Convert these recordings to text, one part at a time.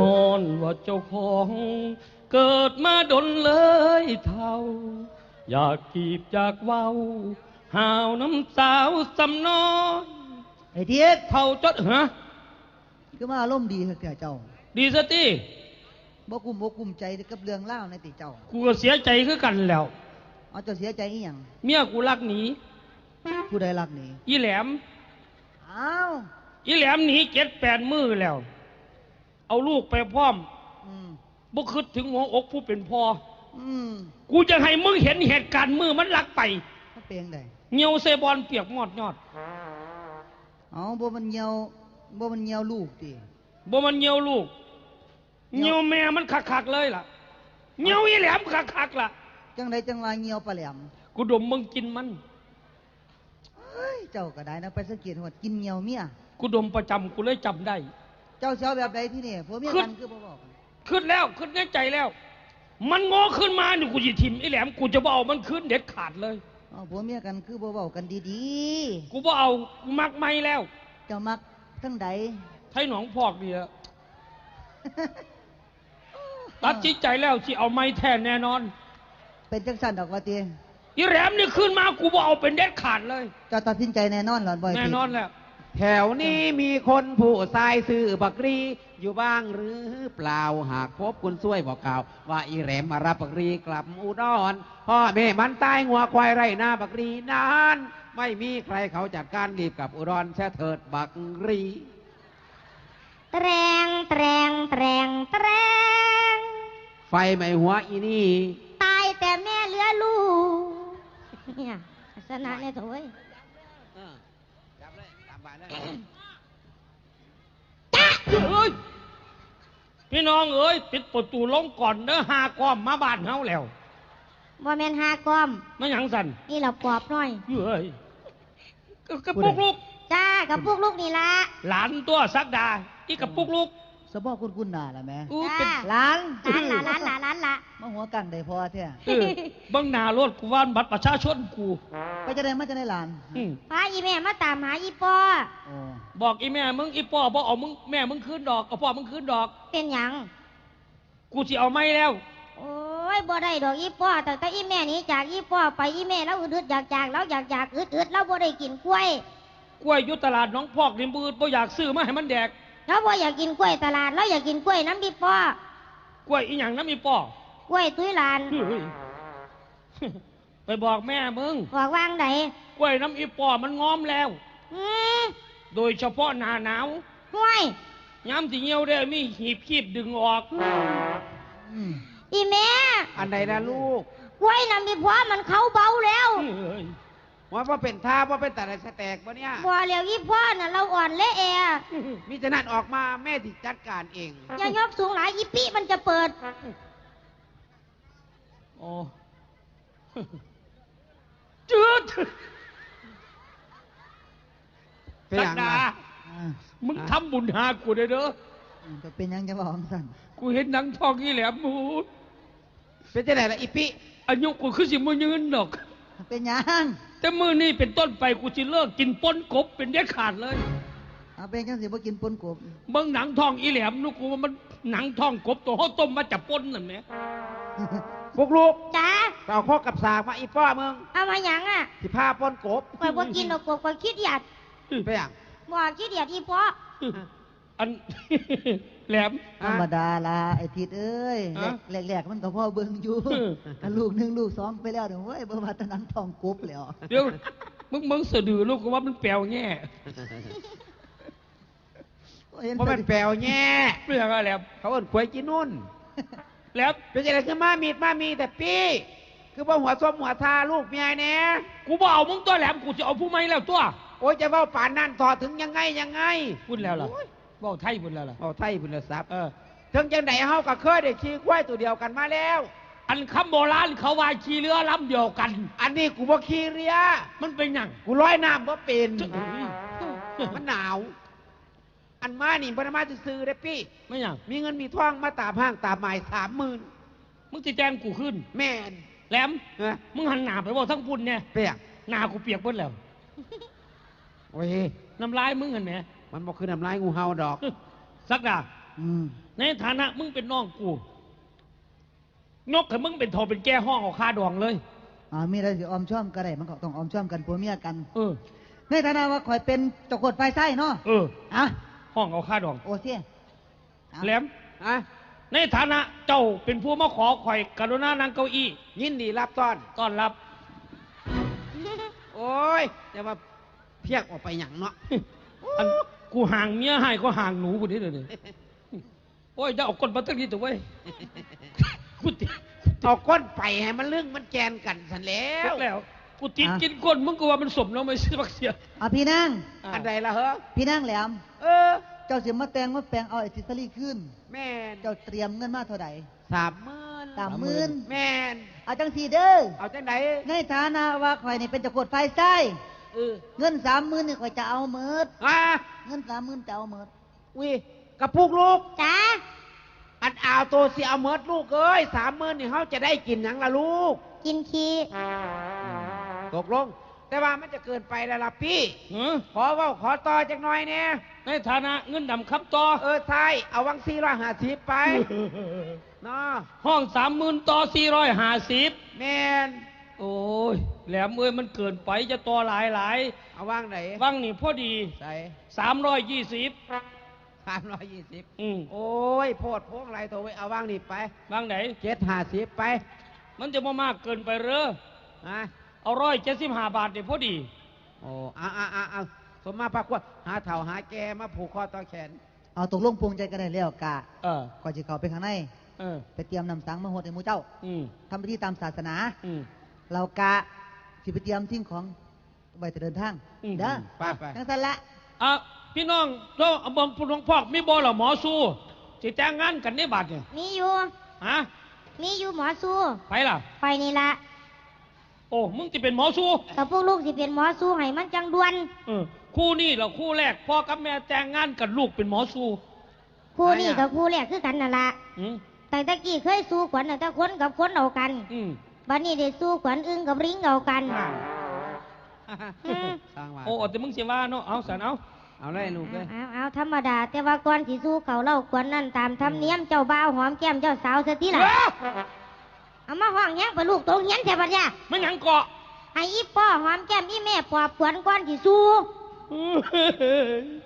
นอนว่าเจ้าของเกิดมาดนเลยเท่า อยากกีบจากเว้า หาวน้ำสาวสำน้อยไอ้เทียดเท่าจดฮะคือมาอารมณ์ดีเถอะเจ้าดีสติบ่กุมบ่กุมใจกับเรื่องเล่าวในติเจ้ากูก็เสียใจคือกันแล้ว เอาเจ้าเสียใจอีหยังเมียกูรักหนีผู้ใดรักนี่อีแหลมอ้าวอีแหลมหนีเจ็ดแปดมือแล้ว เอาลูกไปพร้อมอืมบ่คิดถึงหัวอกผู้เป็นพ่ออืมกูจะให้มึงเห็นเหตุการณ์มือมันลักไปมันเป็นจังไดเงียวเซบอลเปียกมอดยอดเอาบ่มันเหี่ยวบ่มันเหี่ยวลูกติบ่มันเงียวลูกเหี่เงียยววแม่มันคักๆเลยล่ะเงียวอีแหลมคักๆล่ะ จังไดจังว่าเหี่ยวปลาแหลมกูดมมึงกินมัน เอ้ยเจ้าก็ได้นะไปสังเกตว่ากินเหี่ยวเมียกูดมประจำกูเลยจำได้ เจ้าเสียวแบบใดที่นี่ผัวเมียขึ้กันนคือบ่บอกกันขึ้นแล้วขึ้นในใจแล้ว มันงอขึ้นมานี่กูจะทิมไอ้แหลมกูจะบ่เอามันขึ้นเด็ดขาดเลยเอาผัวเมียกันคือบ่เว้ากันดีกูบ่เอากูมักไม่แล้วๆ เจ้ามักทั้งใด ไทยหนองพอกเนี่ยตัดจิตใจแล้วที่เอาไม่แทนแน่นอนเป็นจังซั่นดอกว่าติอีแหลมนี่ขึ้นมากูบ่เอาเป็นเด็ดขาดเลย เจ้าตัดสินใจแน่นอนเหรอบ่ไอ้แน่ตินอนแล้ว แถวนี้มีคนผู้ทรายซื่อบักรี อยู่บ้างหรือเปล่าหากพบคุณช่วยบอกกล่าว ว่าอีแหลมมารับบักรีกลับอุดรพ่อแม่มันตายงัวควายไรหน้าบักรีนานไม่มีใครเขาจัดการรีบกลับอุดรแช่เถิดบักรีแตรงแตรงแตรงแตรงไฟไหม้หัวอีนี่ ตายแต่แม่เหลือลูกเนี่ยลักษณะเนี่ยโถ่เว้ย จับเลยตามไป เลยเอ้ยพี่น้องเอ้ยปิดประตูลงก่อนเด้อหาก้อมมาบ้านเฮาแล้วบ่แม่นหากอมมันหยังสั่นนี่เราปอบหน่อยเฮ้ยก็กระปุกลูกจ้ากับพวกลูกนี่ละหลานตัวสักดาอีกระปุกลูก สะบอกคุณคุณหน้าล่ะแม่อู้จ้าเป็น หลานหลานละหลานละหลานละมาหัวกังได้พอแท้เออเบังหน้ารถกูว่านบัตรประชาชนกูไปจะได้มาจะได้หลานอืมพาอีแม่มาตามหาอีปอโอ้บอกอีแม่มึงอีพ่อบ่เอามึงแม่มึงคืนดอกเอาพ่อมึงคืนดอก เป็นหยัง กูสิเอาไม่แล้ว โอ้ยบ่ได้ดอกอีปอแต่แต่อีแม่หนี้จากอีปอไปอีแม่แล้วอึดๆอยากจากแล้วอยากจากอึดๆแล้วบ่ได้กินกล้วย กล้วยอยู่ตลาดหน้องพอกริมบืดบ่อยากซื้อมาให้มันแดก แล้วบ่อยากกินกล้วยตลาดแล้วอยากกินกล้วยน้ำอีปอกล้วยอีหยังน้ำอีป่อกล้วยตุ้ยหลานเฮ้ยไปบอกแม่มึงบอกวางไหนกล้วยน้ำอีป่อมันง้อมแล้ว อืมโดยเฉพาะหน้าหนาวห่วยย้ำสิเหี่ยวได้มีหีบคีบดึงออกอืมอีแม่อันใดนะลูกกล้วยน้ำอีพ่อมันเขาเบาแล้ว เฮ้ย ว่าว่าเป็นท่าว่าเป็นแต่ละสแตกปะเนี่ยบ่แล้วอีพ่อน่ะเราอ่อนเละแอมิฉะนั้นออกมาแม่ติจัดการเอง อย่ายกสูงหลายอีปีมันจะเปิด โอ้ จืดเป็นสัอกย่างดาไรอ่ามึงทำบุญหากูได้เด้ออืมก็เป็นหยังจะบอกสั่นกูเห็นหนังทองนี่แหลมหมูเป็นจะไหนละอีปิอายุกูคือสิมือยืนดอก เป็นหยัง แต่มือนี่เป็นต้นไปกูจะเลิกกินป้นกบเป็นเด็ดขาดเลย เอาเป็นจังสิบ่กินปนกบเบิ่งหนังทองอีแหลมนูกกูว่ามันหนังทองกบตัวเขาต้มมาจากป้นนั่นแหละพวกลูกจ้าไปเอาข้อกับสากมาอีป้อมึงเอามาหยังอะสิผ้าป้อนกบข่อยบ่กินดอกกบข่อยขี้เดียดไปอย่างบ่ขี้เดียดอีพ่อ อัน แหลม ธรรมดาละไอ้ทิดเอ้ยฮะแหลกๆมันก็พ่อเบิ่งอยู่เออถ้าลูกหนึ่งลูกสองไปแล้วเดี๋ยวเว้ยบ่ว่าแตะนังทองกบแล้วเดี๋ยวมึงมึงสะดือลูกกูว่ามันแปลวแง่เห็นเพราะมันแปลวแง่ไม่อย่างไรแหลมเขาเอิ้นขวยกินนุ่นแหลมเป็นจะไหนคือมามีดมามีแต่ปี้คือบ่หัวส้มหัวทาลูกเมียแน่กูบ่เอามึงตัวแหลมกูจะเอาผู้ไม่แล้วตัวโอ้ยจะเว้าป่านนั่นถอดถึงยังไงยังไงพูดแล้วล่ะบอ กไทยพูดแล้วล่ะ เอาไทยพุทธศัพท์เออ ถึงจังไหนเฮาก็เคยได้ขี่ควายตัวเดียวกันมาแล้ว อันคำโบราณเขาว่าขี่เรือลำเดียวกัน อันนี้กูบ่ขี่เรือ มันเป็นหยังกูร้อยน้ำบ่เป็น จะอุ้ยมันหนาว อันมานี่บ่ได้มาซื้อๆเด้อปี้ไม่หยังมีเงินมีทองมาตามห้างตามหมายสามหมื่นมึงจะแจ้งกูขึ้น แม่นแหลม เอ้อมึงหันหน้าไปบอกทั้งปุ่นเนี่ยเปียกหน้ากูเปียกเบิดแล้ว โอ้ยน้ำลายมึงเห็นไหม มันบอกคือน้ำลายงูเห่าดอก สักดาอืมในฐานะมึงเป็นน้องกูนกให้มึงเป็นทอเป็นแก้ห้องเอาค่าดองเลย อ่ามีอะไรสิออมช่อมก็ได้มันก็ต้องออมช่อมกันผัวเมียกัน เออ ในฐานะว่าข่อยเป็นเจ้ากดไฟไส้เนาะเออ อะห้องเอาค่าดอง โอเสียเอาแหลม อะในฐานะเจ้าเป็นผู้มาขอข่อยกรุณานั่งเก้าอี้ยินดีรับต้อน ต้อนรับ โอ้ยจะมาเพียกออกไปหยังเนาะ อัน กูห่างเมียให้ก็ห่างหนูกูนี่เลยนี่โอ้ยจะเอาก้นมาตั้งนี้ตัวเว้ยกูติดเอาก้นไปให้มันเรื่องมันแจนกันสันแล้แล้วว แล้วกูติดกินก้นมึงก็ว่ามันสมแล้วไม่ใช่บักเสียอะพี่นางอันใดล่ะเหรอพี่นางแหลม เออ เจ้าสิมาแต่งมาแปลงเอาไอ้ทิสลี่ขึ้น แม่นเจ้าเตรียมเงินมาเท่าไหร่สามหมื่นสามหมื่น แม่นเอาจังสีเด้อเอาจังไหนในฐานะว่าข่อยนี่เป็นเจ้ากดไฟไส้ เออเงินสามหมื่นนี่ข่อยจะเอาเมิดอะเงินสามหมื่นจะเอาเมิดวิกระปุกลูก จ้าอันเอาตัวเสียเอาเมิดลูกเอ้ยสามหมื่นนี่เขาจะได้กินหยังล่ะลูก กินขี้ตกลง แต่ว่ามันจะเกินไปแล้วล่ะพี่เออขอเว่าขอต่อจักหน่อยเนี่ยในฐานะเงินดำครับต่อเออใช่เอาวังสี่ร้อยห้าสิบไปเนาะห้องสามหมื่นต่อสี่ร้อยห้าสิบแม่น โอ้ยแหลมเอ้ยมันเกินไปจะต่อหลายหลายเอาว่างไหนว่างนี่พอดีใส่สามร้อยยี่สิบสามร้อยยี่สิบอืมโอ้ยโพดพวงไรตัวไว้เอาว่างนี่ไปว่างไหนเจ็ดห้าสิบไป มันจะมามากเกินไปเหรอฮะเอาร้อยเจ็ดสิบห้าบาทเนี่ยพอดีโอ้อะอะอะอะสมมาพักว่าหาเถ่าหาแกมาผูกคอต่อแขน เอาตกลงปรุงใจกันได้แล้วกะเออก่อนจะเข้าไปข้างในเออไปเตรียมนำสังมาโหดให้หมูเจ้า อืมทำพิธีตามศาสนา อืม เรากะสิไปเตรียมสิ่งของไว้จะเดินทางอืม เด้อไปไป ทั้งสันละอะพี่น้องเราเอาบองหลวงพ่อมีบอหรอหมอสู้จะแต่งงานกันในบาทเนี่ยมีอยู่ ฮะมีอยู่หมอสู้ไปล่ะไปนี่ละโอ้มึงจะเป็นหมอสู้กับพวกลูกสิเป็นหมอสู้ให้มันจังด่วนเออคู่นี่เหราคู่แรกพ่อกับแม่แต่งงานกันลูกเป็นหมอสู้คู่นี้กับคู่แรกคือกันนั่นละอืมแต่ตะกี้เคยสู้ขวัญแต่คนกับคนเอากัน อืม บัดนี้ได้สู้ขวัญอึ้งกับริงเอากันอืมสร้างว่าโอ้แต่มึงเสียว่าเนาะเอาสันเอาเอาเลยลูกเลยเอาเอาธรรมดา แต่ว่าก่อนสิสู้เขาเล่าขวัญนั่นตามธรรมเนียมเจ้าบ่าวหอมแก้มเจ้าสาวเสียทีละเอามาห้องแย้งไปลูกตรงเฮียนแถบัดยามันหยังเกาะให้อีป้อหอมแก้มอีแม่ปอบขวัญก่อนสิสู้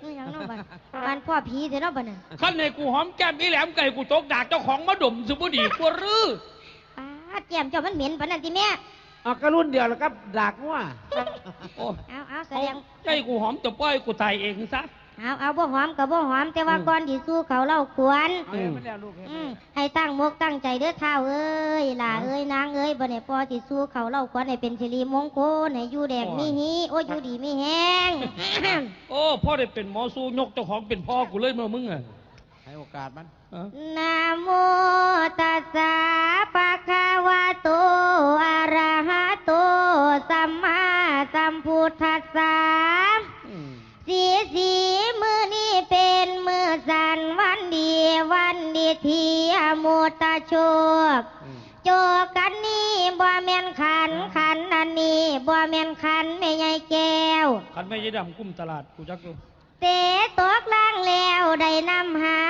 นี่หยังเน้องบัดบ้านพ่อผีเถอะเนาะบัดนั้น ขั้นในกูหอมแก้มอีแหลมไก่กูตกดากเจ้าของมาดมสุบดีกว่ารือ ป้าดแก้มเจ้ามันเหม็นปานนั้นติแม่ เอากระรุ่นเดียวแล้วก็ดากงัวโอ้เอาเอาแสเอาดงใจกูหอมจะปล่อยกูตายเองซะ เอาเอาบ่หอมกับบ่หอม แต่ว่าอืม ก่อนที่สู้เขาเล่าขวัญเอาเลยไม่ได้ลูกเห็นอืมให้ตั้งมกตั้งใจเด้อข้าวเอ้ยหล่าเอ้ยนางเอ้ยบ่ได้พอสิสู้เขาเล่าขวัญให้เป็นสิริมงคลให้อยู่แดงมีฮีโอ้ยอยู่ดีมีแฮงโอ้พ่อได้เป็นหมอสู้ยกเจ้าของเป็นพ่อกูเลยเมื่อมึงอะให้โอ กาสมันเอ้านะโมตัสสะปะคะวะโตอะระหะโตสัมมาสัมพุทธัสสะอืมสีสีมือนี้เป็นมือสันวันดีวันดีที่อโมตะโชคอืมโจกกันนี่บ่แม่นขันขันอันนี้บ่แม่นขันไม่ใหญ่แก้วขันไม่ยดำกุ้มตลาดกูจักดู เตะตกล่างแล้วได้นำหา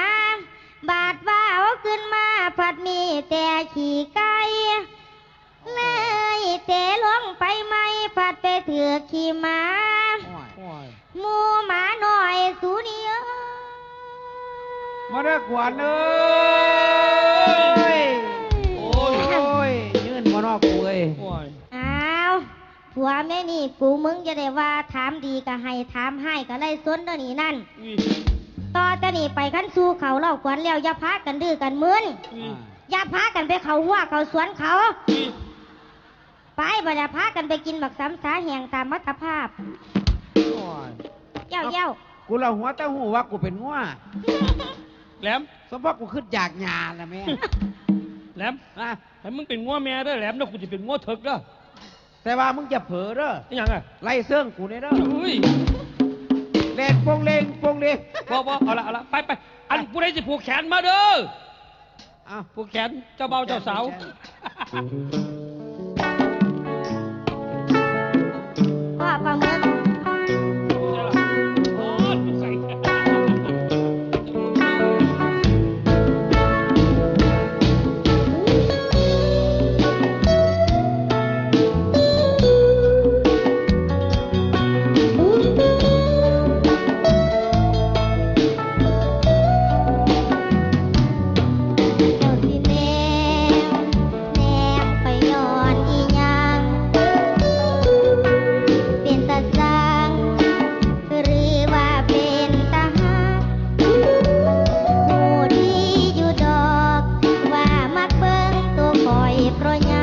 บาดว่าวขึ้นมาผัดมีแต่ขี่ไก่เลยเตะลงไปไม่ผัดไปเถือกขี่หมาโอ้ยโอ้ยหมูหมาหน่อยสูนี่เอ้ยมาเด้อขวัญเอ้ย ผัวแม่นี่กูมึงจะได้ว่าถามดีก็ให้ถามให้ก็ไล่สนเดี๋ยวนี้นั่นวิต่อจะนี่ไปขั้นสู่เขาเล่าขวัญแล้วอย่าพากันดื้อกันมึนวิอย่าพากันไปเขาหัวเขาสวนเขาวิไปบ่อย่าพากันไปกินบักสำสาแหงตามมัตภาพโอ้ยเย้าเย้ากูละหัวแต่หูว่ากูเป็นงัวแหลมสมพอกูขึ้นอยากหยาละแม่ แหลมนะให้มึงเป็นง้อแม่เด้อแหลมเด้อกูจะเป็นง้อเถิกเด้อ แต่ว่ามึงจะเผลอเด้อนี่หยังอะไล่เสื่องกูเนี่ยเด้ออุ้ยเล่นโปงเลงโปงเลงบ่บ่เอาละเอาละไปไปอันผู้ใดสิผูกแขนมาเด้อเอาผูกแขนเจ้าเบาเจ้าสาวพ่อปลาหมึก pronya